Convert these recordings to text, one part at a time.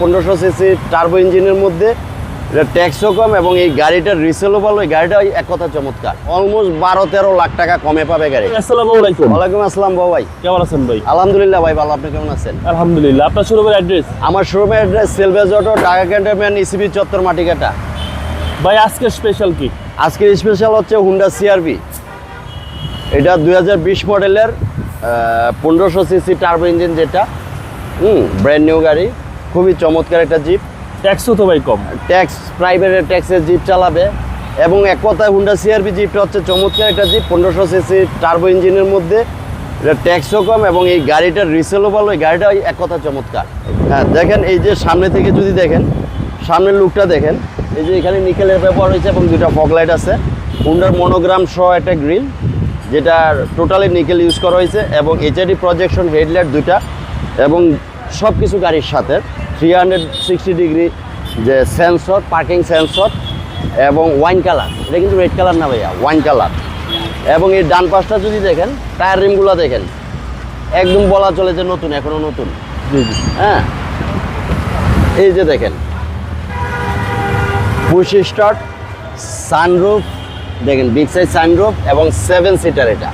পনেরোশো CC turbo ইঞ্জিনের মধ্যে। এটা ট্যাক্সও কম এবং এই গাড়িটার রিসেলও ভালো এই গাড়িটা এক কথা চমৎকার। অলমোস্ট বারো তেরো লাখ টাকা কমে পাবে গাড়ি। আসসালামু আলাইকুম। ওয়ালাইকুম আসসালাম বাবু ভাই। কেমন আছেন ভাই? আলহামদুলিল্লাহ ভাই ভালো আপনি কেমন আছেন? আলহামদুলিল্লাহ। আপনার শোরুমের অ্যাড্রেস আমার শোরুমের address salvage auto Dhaka cantonment ECB চত্বর মাটিকাটা ভাই আজকে স্পেশাল কি? আজকের স্পেশাল হচ্ছে হুন্ডা সিআরবি এটা দুই মডেলের পনেরোশো সিসি টার্বো ইঞ্জিন যেটা। হুম ব্র্যান্ড নিউ গাড়ি। খুবই চমৎকার একটা জিপ ট্যাক্সও তো ভাই কম। ট্যাক্স প্রাইভেটের ট্যাক্সের জিপ চালাবে। এবং এক কথায় হুন্ডা সিআরবি জিপটা হচ্ছে চমৎকার একটা জিপ পনেরোশো সিসি টার্বো ইঞ্জিনের মধ্যে। এটা ট্যাক্সও কম এবং এই গাড়িটার রিসেলও ভালো এই গাড়িটা এক কথা চমৎকার। হ্যাঁ দেখেন এই যে সামনে থেকে যদি দেখেন সামনের লুকটা দেখেন এই যে এখানে নিকেলের ব্যবহার হয়েছে এবং দুটা ফগলাইট আছে। হুন্ডার মনোগ্রাম সহ একটা গ্রিল যেটা টোটালি নিকেল ইউজ করা হয়েছে এবং এইচআইডি প্রজেকশন হেডলাইট দুটা এবং সব কিছু গাড়ির সাথে। থ্রি হান্ড্রেড সিক্সটি ডিগ্রি যে সেন্সর পার্কিং সেন্সর এবং ওয়াইন কালার এটা কিন্তু রেড কালার না ভাইয়া ওয়াইন কালার এবং এই ডান পাশটা যদি দেখেন টায়ার রিমগুলো দেখেন একদম বলা চলে যে নতুন এখনও নতুন। হ্যাঁ? এই যে দেখেন পুশ স্টার্ট সানরুফ দেখেন বিগ সাইজ সানরুফ এবং সেভেন সিটার এটা।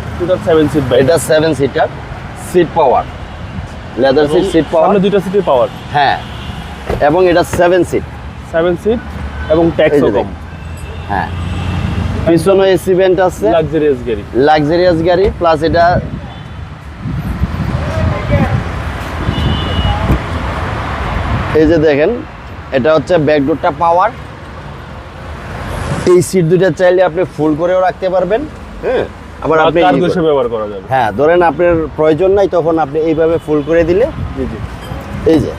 সেভেন সিট ভাই। এটা seven seater seat power leather seat seat power সামনে দুইটা সিটের পাওয়ার হ্যাঁ। এবং এটা সেভেন সিট সেভেন সিট এবং ট্যাক্সও কম। হ্যাঁ। পিছনে এসি ভেন্ট আছে। লাক্সারিয়াস গাড়ি লাক্সারিয়াস গাড়ি প্লাস এটা এই যে দেখেন এটা হচ্ছে ব্যাকডোরটা পাওয়ার এই সিট দুটা চাইলে আপনি ফুল করেও রাখতে পারবেন। হ্যাঁ। আবার আপনি ব্যবহার করা যাবে? হ্যাঁ ধরেন আপনার প্রয়োজন নাই তখন আপনি এইভাবে ফুল করে দিলে জি জি। এই যে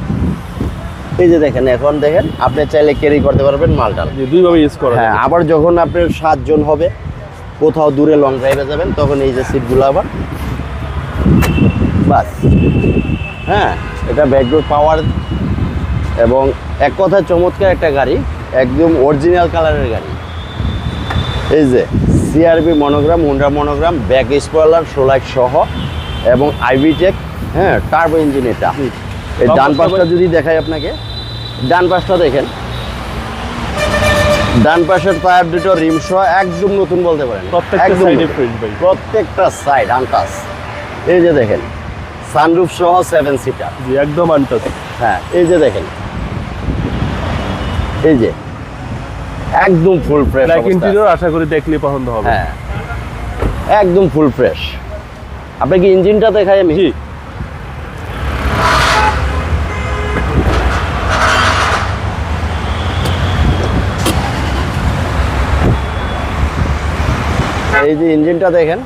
এই যে দেখেন এখন দেখেন আপনি চাইলে ক্যারি করতে পারবেন মালটা দুইভাবে ইউজ করা হ্যাঁ আবার যখন আপনার সাতজন হবে কোথাও দূরে লং ড্রাইভে যাবেন তখন এই যে সিটগুলো আবার বাস। হ্যাঁ এটা ব্যাকডোর পাওয়ার এবং এক কথায় চমৎকার একটা গাড়ি একদম অরিজিনাল কালারের গাড়ি। এই যে CRV monogram Honda monogram back spoiler সোলাইট সহ এবং আইবিটেক হ্যাঁ টার্বো ইঞ্জিন এটা। এই ডান পাশটা যদি দেখাই আপনাকে ডান পাশটা দেখেন। ডান পাশের টায়ার দুটো রিম সহ একদম নতুন বলতে পারেন। প্রত্যেকটা সাইডে আনটাস এই যে দেখেন সানরুফ সহ সেভেন সিটার একদম আনটাচ হ্যাঁ এই যে দেখেন। এই যে একদম ফুল ফ্রেশ ব্ল্যাক ইন্টেরিয়র আশা করি দেখলে পছন্দ হবে। হ্যাঁ। একদম ফুল ফ্রেশ আপনি কি ইঞ্জিনটা দেখাই আমি? জি। এই যে ইঞ্জিনটা দেখেন।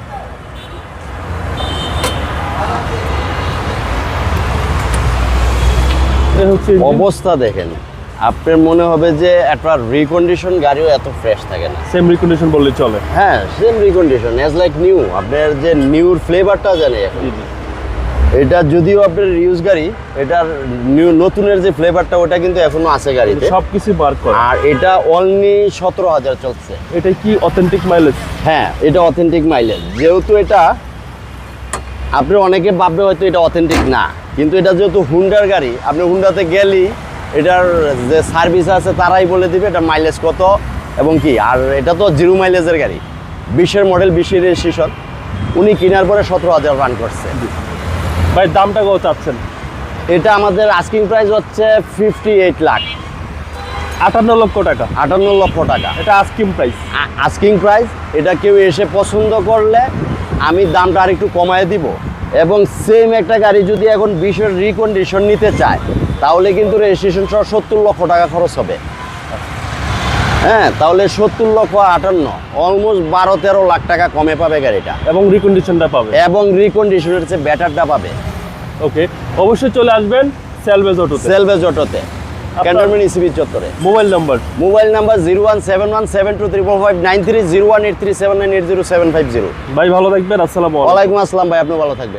অবস্থা দেখেন। আপনার মনে হবে যে একটা রিকন্ডিশন গাড়িও এত ফ্রেশ থাকে না। সেম রিকন্ডিশন বললে চলে। হ্যাঁ same recondition as like new আপনার যে নিউর ফ্লেভারটা জানে এটা যদিও আপনার ইউজ গাড়ি এটার নিউ নতুনের যে ফ্লেভারটা ওটা কিন্তু এখনও আছে গাড়িতে। সব কিছু বার করে। আর এটা অনলি সতেরো হাজার চলছে। এটা কি অথেন্টিক মাইলেজ হ্যাঁ এটা অথেন্টিক মাইলেজ যেহেতু এটা আপনি অনেকে ভাববে হয়তো এটা অথেন্টিক না। কিন্তু এটা যেহেতু হুন্ডার গাড়ি আপনি হুন্ডাতে গেলেই এটার যে সার্ভিস আছে তারাই বলে দিবে এটা মাইলেজ কত এবং কি। আর এটা তো জিরো মাইলেজের গাড়ি। বিশের মডেল বিশের রেজিস্ট্রেশন উনি কেনার পরে সতেরো হাজার রান করছে। ভাই দামটা কত চাচ্ছেন? এটা আমাদের আস্কিং প্রাইস হচ্ছে ফিফটি এইট লাখ আটান্ন লক্ষ টাকা। আটান্ন লক্ষ টাকা। এটা আস্কিং প্রাইস আস্কিং প্রাইস এটা কেউ এসে পছন্দ করলে আমি দামটা আর একটু কমায় দিব। এবং সেম একটা গাড়ি যদি এখন বিশের রিকন্ডিশন নিতে চায় তাহলে কিন্তু রেজিস্ট্রেশন সহ সত্তর লক্ষ টাকা খরচ হবে। হ্যাঁ তাহলে সত্তর লক্ষ আটান্ন অলমোস্ট বারো তেরো লাখ টাকা কমে পাবে গাড়িটা। এবং রিকন্ডিশনটা পাবে। এবং রিকন্ডিশনের চেয়ে ব্যাটারটা পাবে। ওকে অবশ্যই চলে আসবেন সেলভেজ অটোতে সেলভেজ অটোতে ক্যান্টনমেন্ট ইসিবি চত্বরে। Mobile number? Mobile number zero one seven one seven two triple five nine three zero one eight three seven nine eight zero seven five zero. ভাই ভালো থাকবেন আসসালামু আলাইকুম। আসসালাম ভাই আপনি ভালো থাকবেন।